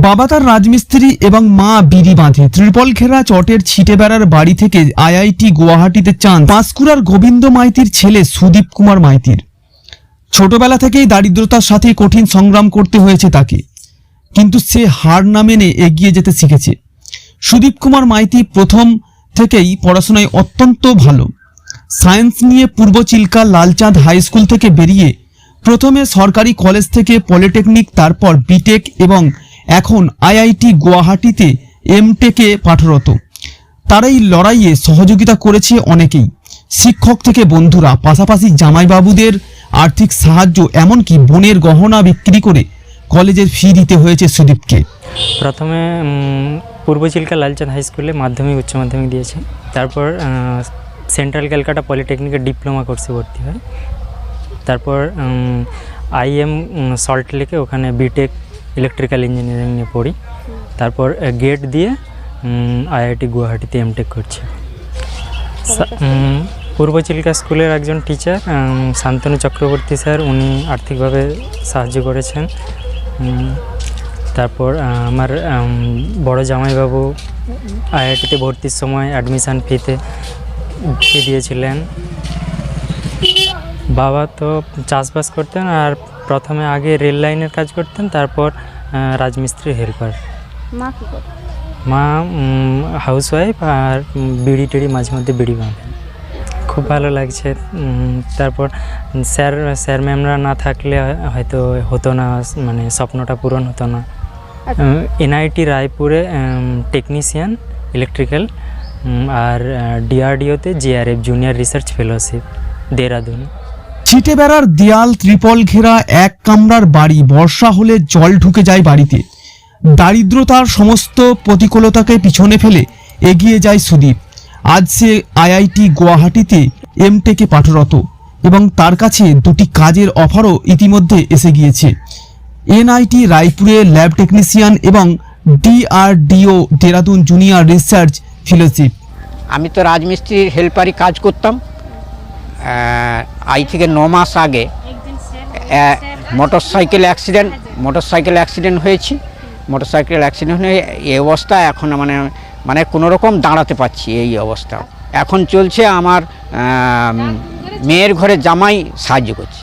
বাবা তার রাজমিস্ত্রি এবং মা বিড়ি বাঁধে। ত্রিপল ঘেরা চটের ছিটে বেড়ার বাড়ি থেকে আইআইটি গুয়াহাটিতে চান পাঁশকুড়ার গোবিন্দ মাইতির ছেলে সুদীপ কুমার মাইতির। ছোটবেলা থেকেই দারিদ্রতার সাথে কঠিন সংগ্রাম করতে হয়েছে তাকে। কিন্তু সে হার না মেনে এগিয়ে যেতে শিখেছে। সুদীপ কুমার মাইতি প্রথম থেকেই পড়াশোনায় অত্যন্ত ভালো। সায়েন্স নিয়ে পূর্ব চিল্কা লালচাঁদ হাই স্কুল থেকে বেরিয়ে প্রথমে সরকারি কলেজ থেকে পলিটেকনিক, তারপর বিটেক এবং এখন আইআইটি গুয়াহাটিতে এমটেকে পাঠরত। তার এই লড়াইয়ে সহযোগিতা করেছে অনেকেই। শিক্ষক থেকে বন্ধুরা, পাশাপাশি জামাইবাবুদের আর্থিক সাহায্য, এমনকি বোনের গহনা বিক্রি করে কলেজের ফি দিতে হয়েছে সুদীপকে। প্রথমে পূর্ব চিল্কা লালচাঁদ হাই স্কুলে মাধ্যমিক, উচ্চ মাধ্যমিক দিয়েছি। তারপর সেন্ট্রাল ক্যালকাটা পলিটেকনিকে ডিপ্লোমা কোর্সে ভর্তি হয়। তারপর আইএম সল্ট লেকে ওখানে বিটেক ইলেকট্রিক্যাল ইঞ্জিনিয়ারিং নিয়ে পড়ি। তারপর গেট দিয়ে আইআইটি গুয়াহাটিতে এমটেক করছি। পূর্ব চিল্কা স্কুলের একজন টিচার শান্তনু চক্রবর্তী স্যার উনি আর্থিকভাবে সাহায্য করেছেন। তারপর আমার বড় জামাইবাবু আইআইটিতে ভর্তির সময় অ্যাডমিশান ফিতে ফি দিয়েছিলেন। বাবা তো চাষবাস করতেন আর প্রথমে আগে রেল লাইনের কাজ করতেন তারপর রাজমিস্ত্রি হেল্পার মা কি করে মা হাউস ওয়াইফ আর বিড়ি টিড়ি মাঝে মধ্যে বিড়ি বাঁধেন। খুব ভালো লাগছে তারপর স্যার স্যার ম্যামরা না থাকলে হয়তো হতো না মানে স্বপ্নটা পূরণ হতো না। এনআইটি রায়পুরে টেকনিশিয়ান ইলেকট্রিক্যাল আর ডিআরডিওতে GRF junior research fellowship Dehradun. ছিটে বেড়ার দেয়াল, ত্রিপল ঘেরা, এক কামরার বাড়ি, বর্ষা হলে জল ঢুকে যায় বাড়িতে। দারিদ্রতার সমস্ত প্রতিকূলতাকে পিছনে ফেলে এগিয়ে যায় সুদীপ। আজ সে আইআইটি গুয়াহাটিতে এমটেকে পাঠরত এবং তার কাছে দুটি কাজের অফারও ইতিমধ্যে এসে গিয়েছে। এনআইটি রায়পুরে ল্যাব টেকনিশিয়ান এবং DRDO Dehradun junior research fellowship. আমি তো রাজমিস্ত্রির হেল্পারই কাজ করতাম। আই থেকে ন মাস আগে motor cycle accident motor cycle accident হয়েছি। মোটর সাইকেল অ্যাক্সিডেন্ট হয়ে এই অবস্থা এখন মানে মানে কোনো রকম দাঁড়াতে পারছি এই অবস্থা। এখন চলছে আমার মেয়ের ঘরে জামাই সাহায্য করছে।